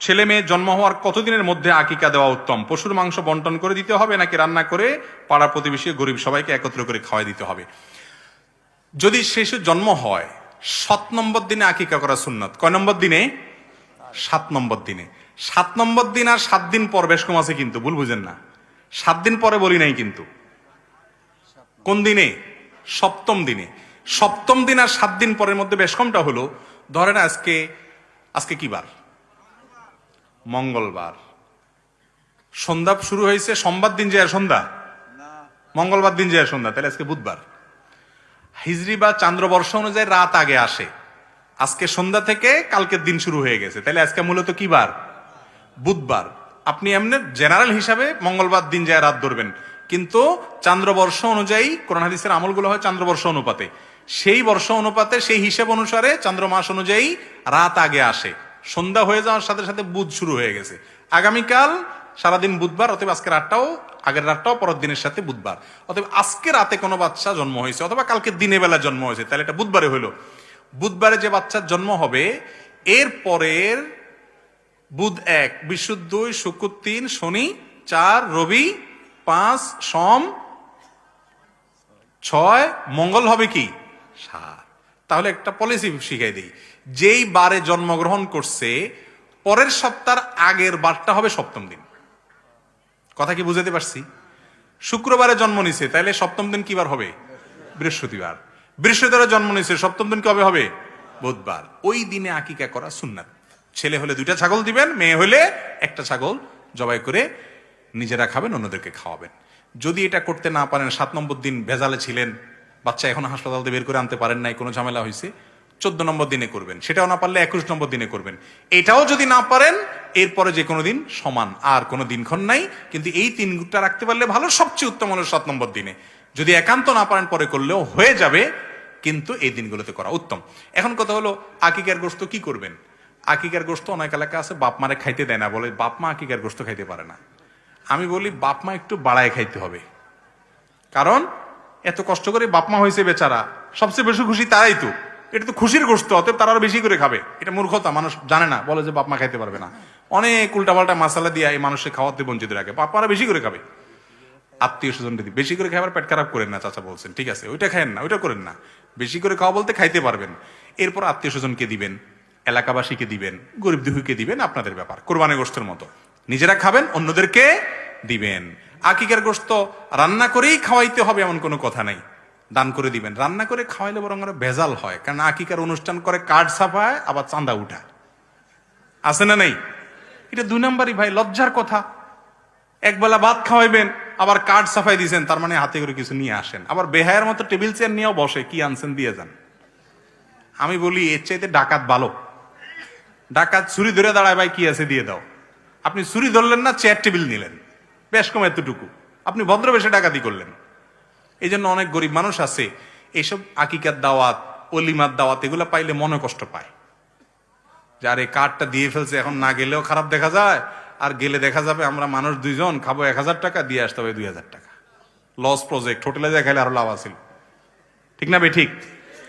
ছেলে মেয়ে জন্ম হওয়ার কতদিনের মধ্যে আকিকা দেওয়া উত্তম? পশুর মাংস বন্টন করে দিতে হবে নাকি রান্না করে পাড়া প্রতিবেশী গরিব সবাইকে একত্র করে খাওয়াই দিতে হবে? যদি শিশু জন্ম হয়, সাত নম্বর দিনে আকিকা করা সুন্নত। কয় নম্বর দিনে? সাত নম্বর দিনে। সাত নম্বর দিন আর সাত দিন পর বেশ কম আছে কিন্তু, ভুল বুঝেন না। সাত দিন পরে বলি নাই কিন্তু। কোন দিনে? সপ্তম দিনে। সপ্তম দিন আর সাত দিন পরের মধ্যে বেশ কমটা হলো। ধরেন আজকে আজকে কি বার? মঙ্গলবার। সন্ধ্যা শুরু হয়েছে, সোমবার দিন যায় সন্ধ্যা? মঙ্গলবার দিন যায় সন্ধ্যা, তাহলে আজকে বুধবার। হিজরি বা চান্দ্রবর্ষ অনুযায়ী রাত আগে আসে। আজকে সন্ধ্যা থেকে কালকের দিন শুরু হয়ে গেছে, তাহলে আজকে মূলত কি বার? বুধবার। আপনি এমনি জেনারেল হিসাবে মঙ্গলবার দিন যায় রাত ধরবেন, কিন্তু চান্দ্রবর্ষ অনুযায়ী কোরআন হাদিসের আমলগুলো হয় চান্দ্রবর্ষ অনুপাতে। সেই বর্ষ অনুপাতে, সেই হিসেব অনুসারে চন্দ্রমাস অনুযায়ী রাত আগে আসে। সন্ধ্যা হয়ে যাওয়ার সাথে সাথে বুধ শুরু হয়ে গেছে। আগামীকাল সারাদিন বুধবার, অতএব আজকে রাতটাও, আগের রাতটাও, পরের দিনের সাথে বুধবার। অতএব আজকে রাতে কোনো বাচ্চা জন্ম হয়েছে, অথবা কালকে দিনে বেলা জন্ম হয়েছে, তাহলে এটা বুধবারে হইল বুধবারে যে বাচ্চার জন্ম হবে, এর পরের বুধ এক, বিশুদ্ধ দুই, শুক্র তিন, শনি চার, রবি পাঁচ, সম ছয়, মঙ্গল হবে কি? সাত। তাহলে একটা পলিসি শিখাই দিই। যেই বারে জন্মগ্রহণ করছে, পরের সপ্তাহের আগের বারটা হবে সপ্তম দিন। কথা কি বুঝাতে পারছি? শুক্রবারে জন্ম নিছে তাহলে সপ্তম দিন কি বার হবে? বৃহস্পতিবার। বৃহস্পতিবারে জন্ম নিছে, সপ্তম দিন কবে হবে? বুধবার। ওই দিনে আকিকা করা সুন্নাত। ছেলে হলে দুইটা ছাগল দিবেন, মেয়ে হলে একটা ছাগল জবাই করে নিজেরা খাবেন, অন্যদেরকে খাওয়াবেন। যদি এটা করতে না পারেন, সাত নম্বর দিন ভেজালে ছিলেন বাচ্চা এখন হাসপাতাল থেকে বের করে আনতে পারেন নাই, কোনো ঝামেলা হয়েছে চোদ্দ নম্বর দিনে করবেন। সেটাও না পারলে একুশ নম্বর দিনে করবেন। এটাও যদি না পারেন, এরপরে যে কোনো দিন সমান, আর কোনো দিনক্ষণ নাই। কিন্তু এই তিনটা রাখতে পারলে ভালো, সবচেয়ে উত্তম হলো সাত নম্বর দিনে। যদি একান্ত না পারেন, পরে করলেও হয়ে যাবে, কিন্তু এই দিনগুলোতে করা উত্তম। এখন কথা হলো, আকিকার গোস্ত কি করবেন? আকিকার গোস্ত অনেক এলাকা আছে, বাপ মারে খাইতে দেয় না, বলে বাপ মা আকিকার গোস্ত খাইতে পারে না। আমি বলি, বাপ মা একটু বাড়ায় খাইতে হবে। কারণ এত কষ্ট করে বাপমা হয়েছে বেচারা, সবচেয়ে বেশি খুশি তারাই তো। এটা তো খুশির গোস্ত, অতএব তারা আরও বেশি করে খাবে। এটা মূর্খতা, মানুষ জানে না, বলে যে বাপমা খাইতে পারবে না। অনেক উল্টাপাল্টা মশালা দিয়ে এই মানুষকে খাওয়াতে বঞ্চিত রাখে। বাপ মারা বেশি করে খাবে। আত্মীয় স্বজন যদি বেশি করে খাবার পেট খারাপ করেন না, চাচা বলছেন, ঠিক আছে, ওইটা খায়েন না, ওইটা করেন না। বেশি করে খাওয়া বলতে খাইতে পারবেন। এরপর আত্মীয় স্বজনকে দিবেন, এলাকাবাসীকে দিবেন, গরিব দুঃখীকে দিবেন, আপনাদের ব্যাপার কোরবানি গোষ্ঠের মতো। নিজেরা খাবেন, অন্যদেরকে দিবেন। আকিকার গোস্ত রান্না করেই খাওয়াইতে হবে এমন কোনো কথা নাই। দান করে দিবেন। রান্না করে খাওয়াইলে বরং আরও ভেজাল হয়। কারণ আকিকার অনুষ্ঠান করে কার্ড ছাপায়, আবার চাঁদা উঠায়। আছে না নাই? এটা দুই নাম্বারই ভাই, লজ্জার কথা। একবেলা ভাত খাওয়াইবেন, আবার কার্ড সাফাই দিয়েছেন তার মানে হাতে করে কিছু নিয়ে আসেন। আবার বেহায়ের মতো টেবিল চেয়ার নিয়েও বসে, কি আনছেন দিয়ে যান। আমি বলি, এর চাইতে ডাকাত ভালো। ডাকাত ছুরি ধরে দাঁড়ায়, ভাই, কি আছে দিয়ে দাও। আপনি ছুরি ধরলেন না, চেয়ার টেবিল নিলেন। বেশ কম এতটুকু। আপনি ভদ্রবেশে ডাকাতি করলেন। এই জন্য অনেক গরিব মানুষ আছে, এইসব আকিকার দাওয়াত, অলিমার দাওয়াত, এগুলো পাইলে মনে কষ্ট পায়। যার এই কার্ডটা দিয়ে ফেলছে, এখন না গেলেও খারাপ দেখা যায়, আর গেলে দেখা যাবে আমরা মানুষ দুইজন, খাব এক হাজার টাকা, দিয়ে আসতে হবে দুই হাজার টাকা। লস প্রজেক্ট হোটেলে যায় খাইলে আরও লাভ আছিল। ঠিক না বে ঠিক?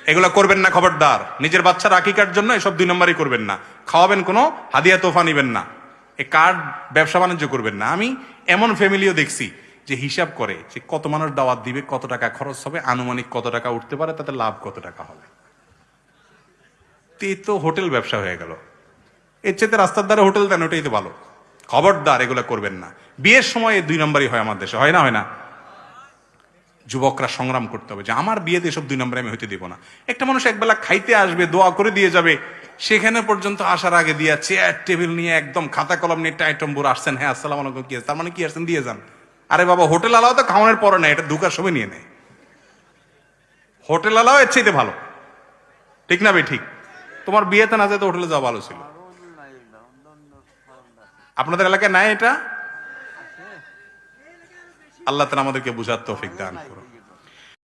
এগুলো করবেন না খবরদার। নিজের বাচ্চার আকিকার জন্য এসব দুই নম্বরই করবেন না। খাওয়াবেন কোনো, হাদিয়া তোফা নিবেন না। এই কার্ড ব্যবসা বাণিজ্য করবেন না? আমি এমন ফ্যামিলিও দেখছি যে হিসাব করে যে কত মানুষ দাওয়াত দিবে, কত টাকা খরচ হবে, আনুমানিক কত টাকা উঠতে পারে, তাতে লাভ কত টাকা হবে। তো তো হোটেল ব্যবসা হয়ে গেল। এর চেয়ে রাস্তার ধারে হোটেল দেন, ওটাই তো ভালো। খবরদার, এগুলো করবেন না। বিয়ের সময় দুই নম্বরই হয় আমার দেশে, হয় না হয় না? যুবকরা সংগ্রাম করতে হবে যে, আমার বিয়েতে এসব দুই নম্বরে আমি হইতে দিব না। একটা মানুষ একবেলা খাইতে আসবে, দোয়া করে দিয়ে যাবে সেখানে পর্যন্ত আসার আগে দিয়া চেয়ার টেবিল নিয়ে একদম খাতা কলম নিয়ে বুড়ো আসছেন। হ্যাঁ আসসালাম আলাইকুম, কি? তার মানে কি আসছেন? দিয়ে যান। আরে বাবা, হোটেল আলাও তো খাওয়ানোর পরে না এটা ঢুকার সময় নিয়ে নেয় হোটেল আলাও এর চাইতে ভালো। ঠিক না ভাই? ঠিক। তোমার বিয়েতে না যেতে হোটেলে যাওয়া ভালো ছিল? আপনাদের এলাকায় নাই এটা? আল্লাহ তালা আমাদেরকে বুঝার তৌফিক দান করুন